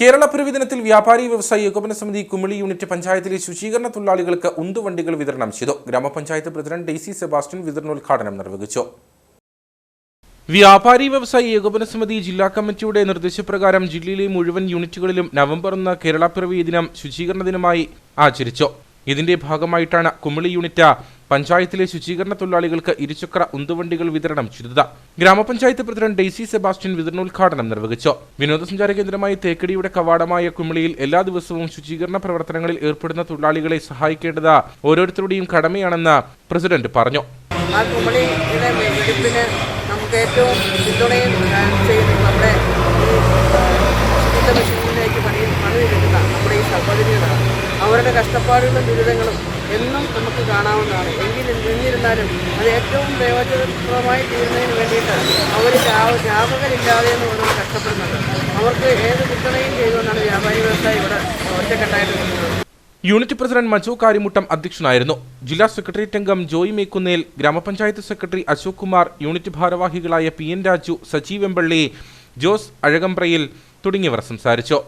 കേരളപ്പിറവി ദിനത്തിൽ വ്യാപാരി വ്യവസായി ഏകോപന സമിതി കുമിളി യൂണിറ്റ് പഞ്ചായത്തിലെ ശുചീകരണ തൊഴിലാളികൾക്ക് ഉന്തുവണ്ടികൾ വിതരണം ചെയ്തു. ഗ്രാമപഞ്ചായത്ത് പ്രസിഡന്റ് ഡെയ്സി സെബാസ്റ്റ്യൻ വിതരണോദ്ഘാടനം നിർവഹിച്ചു. വ്യാപാരി വ്യവസായി ഏകോപന സമിതി ജില്ലാ കമ്മിറ്റിയുടെ നിർദ്ദേശപ്രകാരം ജില്ലയിലെ മുഴുവൻ യൂണിറ്റുകളിലും നവംബർ ഒന്ന് കേരള പിറവി ദിനം ശുചീകരണ ദിനമായി ആചരിച്ചു. ഇതിന്റെ ഭാഗമായിട്ടാണ് കുമിളി യൂണിറ്റ് പഞ്ചായത്തിലെ ശുചീകരണ തൊഴിലാളികൾക്ക് ഇരുചക്ര ഉന്തുവണ്ടികൾ വിതരണം ചെയ്തത് ഗ്രാമപഞ്ചായത്ത് പ്രസിഡന്റ് ഡെയ്സി സെബാസ്റ്റ്യൻ വിതരണോദ്ഘാടനം നിർവഹിച്ചു. വിനോദസഞ്ചാര കേന്ദ്രമായി തേക്കടിയുടെ കവാടമായ കുമിളിയിൽ എല്ലാ ദിവസവും ശുചീകരണ പ്രവർത്തനങ്ങളിൽ ഏർപ്പെടുന്ന തൊഴിലാളികളെ സഹായിക്കേണ്ടത് ഓരോരുത്തരുടെയും കടമയാണെന്ന് പ്രസിഡന്റ് പറഞ്ഞു. ഏറ്റവും പിന്തുണയും നമ്മുടെ അവരുടെ കഷ്ടപ്പാടുകളും ദുരിതങ്ങളും എന്നും നമുക്ക് കാണാവുന്നതാണ്. എങ്കിലും എന്നിരുന്നാലും അത് ഏറ്റവും പ്രയോജനപ്രദമായി തീരുന്നതിന് വേണ്ടിയിട്ട് അവർ വ്യാപകരില്ലാതെ എന്ന് പറഞ്ഞ് കഷ്ടപ്പെടുന്നുണ്ട് അവർക്ക് ഏത് പിന്തുണയും ചെയ്തുകൊണ്ടാണ് വ്യാപാരി വ്യവസായി ഇവിടെ ഒറ്റക്കെട്ടായിട്ട് നിൽക്കുന്നത്. യൂണിറ്റ് പ്രസിഡന്റ് മജു കാരിമുട്ടം അധ്യക്ഷനായിരുന്നു. ജില്ലാ സെക്രട്ടേറിയറ്റ് അംഗം ജോയി മേക്കുന്നേൽ ഗ്രാമപഞ്ചായത്ത് സെക്രട്ടറി അശോക് കുമാർ യൂണിറ്റ് ഭാരവാഹികളായ പി എൻ രാജു സജീവ് എമ്പള്ളി ജോസ് അഴകംപ്രയിൽ തുടങ്ങിയവർ സംസാരിച്ചു.